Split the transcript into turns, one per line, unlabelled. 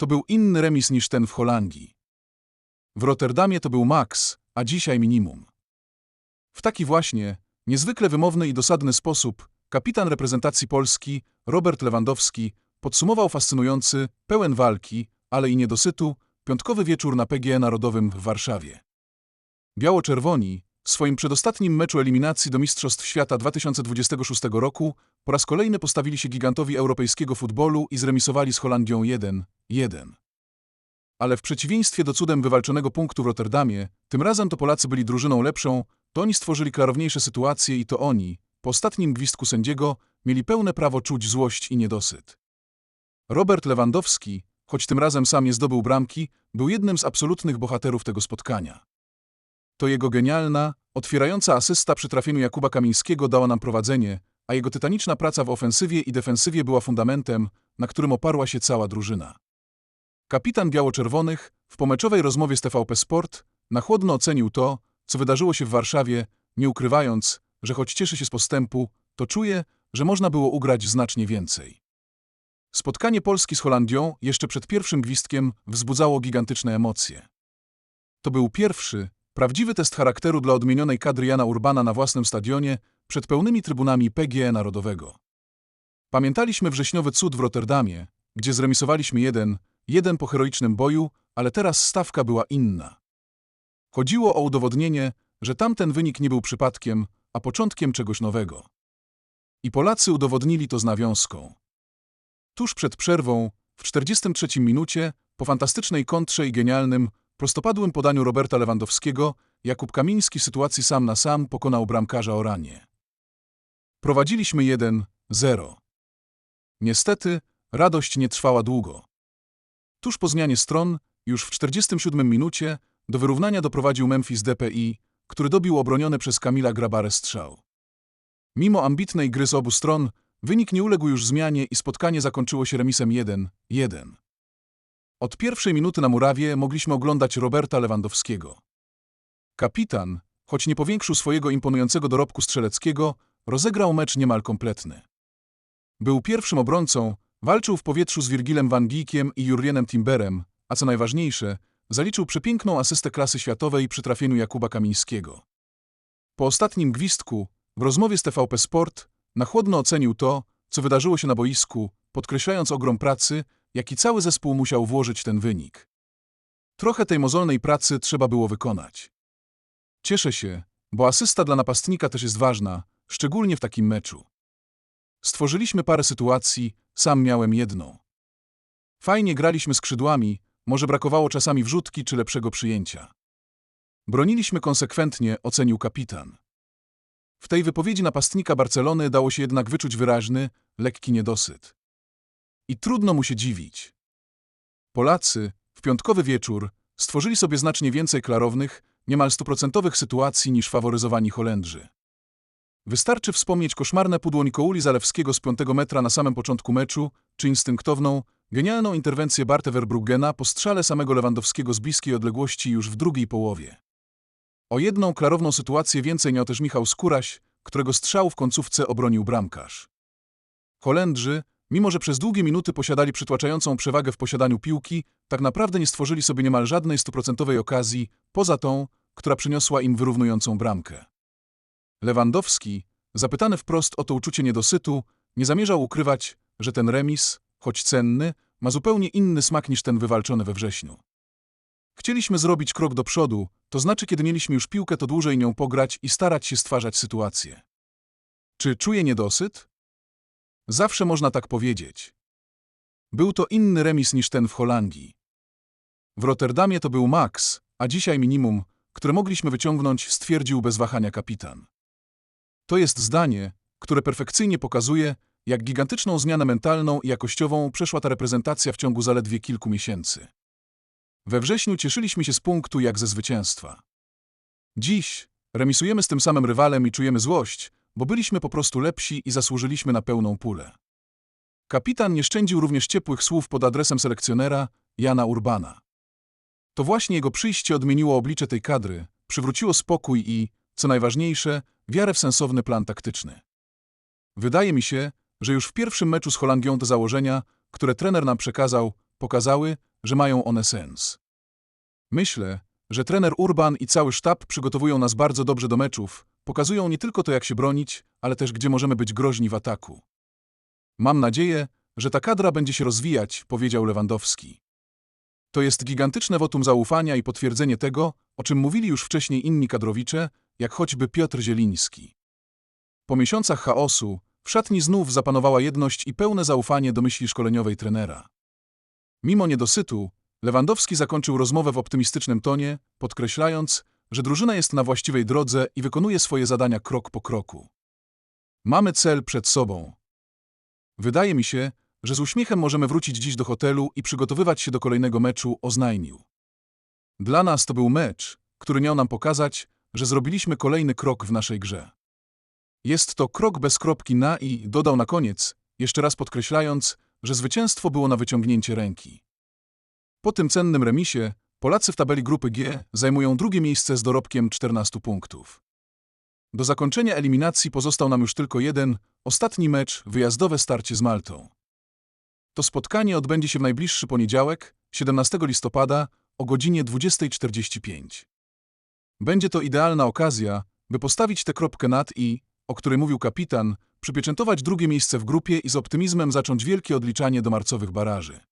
to był inny remis niż ten w Holandii. W Rotterdamie to był maks, a dzisiaj minimum. W taki właśnie, niezwykle wymowny i dosadny sposób, kapitan reprezentacji Polski, Robert Lewandowski, podsumował fascynujący, pełen walki, ale i niedosytu, piątkowy wieczór na PGE Narodowym w Warszawie. Biało-czerwoni, w swoim przedostatnim meczu eliminacji do Mistrzostw Świata 2026 roku po raz kolejny postawili się gigantowi europejskiego futbolu i zremisowali z Holandią 1-1. Ale w przeciwieństwie do cudem wywalczonego punktu w Rotterdamie, tym razem to Polacy byli drużyną lepszą, to oni stworzyli klarowniejsze sytuacje i to oni, po ostatnim gwizdku sędziego, mieli pełne prawo czuć złość i niedosyt. Robert Lewandowski, choć tym razem sam nie zdobył bramki, był jednym z absolutnych bohaterów tego spotkania. To jego genialna, otwierająca asysta przy trafieniu Jakuba Kamińskiego dała nam prowadzenie, a jego tytaniczna praca w ofensywie i defensywie była fundamentem, na którym oparła się cała drużyna. Kapitan biało-czerwonych w pomeczowej rozmowie z TVP Sport na chłodno ocenił to, co wydarzyło się w Warszawie, nie ukrywając, że choć cieszy się z postępu, to czuje, że można było ugrać znacznie więcej. Spotkanie Polski z Holandią jeszcze przed pierwszym gwizdkiem wzbudzało gigantyczne emocje. To był pierwszy, prawdziwy test charakteru dla odmienionej kadry Jana Urbana na własnym stadionie przed pełnymi trybunami PGE Narodowego. Pamiętaliśmy wrześniowy cud w Rotterdamie, gdzie zremisowaliśmy jeden, jeden po heroicznym boju, ale teraz stawka była inna. Chodziło o udowodnienie, że tamten wynik nie był przypadkiem, a początkiem czegoś nowego. I Polacy udowodnili to z nawiązką. Tuż przed przerwą, w 43 minucie, po fantastycznej kontrze i genialnym, prostopadłym podaniu Roberta Lewandowskiego, Jakub Kamiński sytuacji sam na sam pokonał bramkarza Oranie. Prowadziliśmy 1-0. Niestety, radość nie trwała długo. Tuż po zmianie stron, już w 47 minucie, do wyrównania doprowadził Memphis DPI, który dobił obroniony przez Kamila Grabarę strzał. Mimo ambitnej gry z obu stron, wynik nie uległ już zmianie i spotkanie zakończyło się remisem 1-1. Od pierwszej minuty na murawie mogliśmy oglądać Roberta Lewandowskiego. Kapitan, choć nie powiększył swojego imponującego dorobku strzeleckiego, rozegrał mecz niemal kompletny. Był pierwszym obrońcą, walczył w powietrzu z Virgilem van Dijkiem i Jurienem Timberem, a co najważniejsze, zaliczył przepiękną asystę klasy światowej przy trafieniu Jakuba Kamińskiego. Po ostatnim gwizdku, w rozmowie z TVP Sport, na chłodno ocenił to, co wydarzyło się na boisku, podkreślając ogrom pracy, jaki cały zespół musiał włożyć ten wynik. Trochę tej mozolnej pracy trzeba było wykonać. Cieszę się, bo asysta dla napastnika też jest ważna, szczególnie w takim meczu. Stworzyliśmy parę sytuacji, sam miałem jedną. Fajnie graliśmy skrzydłami, może brakowało czasami wrzutki czy lepszego przyjęcia. Broniliśmy konsekwentnie, ocenił kapitan. W tej wypowiedzi napastnika Barcelony dało się jednak wyczuć wyraźny, lekki niedosyt. I trudno mu się dziwić. Polacy, w piątkowy wieczór, stworzyli sobie znacznie więcej klarownych, niemal stuprocentowych sytuacji niż faworyzowani Holendrzy. Wystarczy wspomnieć koszmarne pudło Nikouli Zalewskiego z piątego metra na samym początku meczu, czy instynktowną, genialną interwencję Bartę Verbrugena po strzale samego Lewandowskiego z bliskiej odległości już w drugiej połowie. O jedną klarowną sytuację więcej miał też Michał Skóraś, którego strzał w końcówce obronił bramkarz. Holendrzy, mimo że przez długie minuty posiadali przytłaczającą przewagę w posiadaniu piłki, tak naprawdę nie stworzyli sobie niemal żadnej stuprocentowej okazji, poza tą, która przyniosła im wyrównującą bramkę. Lewandowski, zapytany wprost o to uczucie niedosytu, nie zamierzał ukrywać, że ten remis, choć cenny, ma zupełnie inny smak niż ten wywalczony we wrześniu. Chcieliśmy zrobić krok do przodu, to znaczy kiedy mieliśmy już piłkę, to dłużej nią pograć i starać się stwarzać sytuację. Czy czuję niedosyt? Zawsze można tak powiedzieć. Był to inny remis niż ten w Holandii. W Rotterdamie to był maks, a dzisiaj minimum, które mogliśmy wyciągnąć, stwierdził bez wahania kapitan. To jest zdanie, które perfekcyjnie pokazuje, jak gigantyczną zmianę mentalną i jakościową przeszła ta reprezentacja w ciągu zaledwie kilku miesięcy. We wrześniu cieszyliśmy się z punktu jak ze zwycięstwa. Dziś remisujemy z tym samym rywalem i czujemy złość, bo byliśmy po prostu lepsi i zasłużyliśmy na pełną pulę. Kapitan nie szczędził również ciepłych słów pod adresem selekcjonera Jana Urbana. To właśnie jego przyjście odmieniło oblicze tej kadry, przywróciło spokój i, co najważniejsze, wiarę w sensowny plan taktyczny. Wydaje mi się, że już w pierwszym meczu z Holandią te założenia, które trener nam przekazał, pokazały, że mają one sens. Myślę, że trener Urban i cały sztab przygotowują nas bardzo dobrze do meczów, pokazują nie tylko to, jak się bronić, ale też gdzie możemy być groźni w ataku. Mam nadzieję, że ta kadra będzie się rozwijać, powiedział Lewandowski. To jest gigantyczne wotum zaufania i potwierdzenie tego, o czym mówili już wcześniej inni kadrowicze, jak choćby Piotr Zieliński. Po miesiącach chaosu w szatni znów zapanowała jedność i pełne zaufanie do myśli szkoleniowej trenera. Mimo niedosytu, Lewandowski zakończył rozmowę w optymistycznym tonie, podkreślając, że drużyna jest na właściwej drodze i wykonuje swoje zadania krok po kroku. Mamy cel przed sobą. Wydaje mi się, że z uśmiechem możemy wrócić dziś do hotelu i przygotowywać się do kolejnego meczu, oznajmił. Dla nas to był mecz, który miał nam pokazać, że zrobiliśmy kolejny krok w naszej grze. Jest to krok bez kropki na i, dodał na koniec, jeszcze raz podkreślając, że zwycięstwo było na wyciągnięcie ręki. Po tym cennym remisie Polacy w tabeli grupy G zajmują drugie miejsce z dorobkiem 14 punktów. Do zakończenia eliminacji pozostał nam już tylko jeden, ostatni mecz, wyjazdowe starcie z Maltą. To spotkanie odbędzie się w najbliższy poniedziałek, 17 listopada o godzinie 20.45. Będzie to idealna okazja, by postawić tę kropkę nad i, o której mówił kapitan, przypieczętować drugie miejsce w grupie i z optymizmem zacząć wielkie odliczanie do marcowych baraży.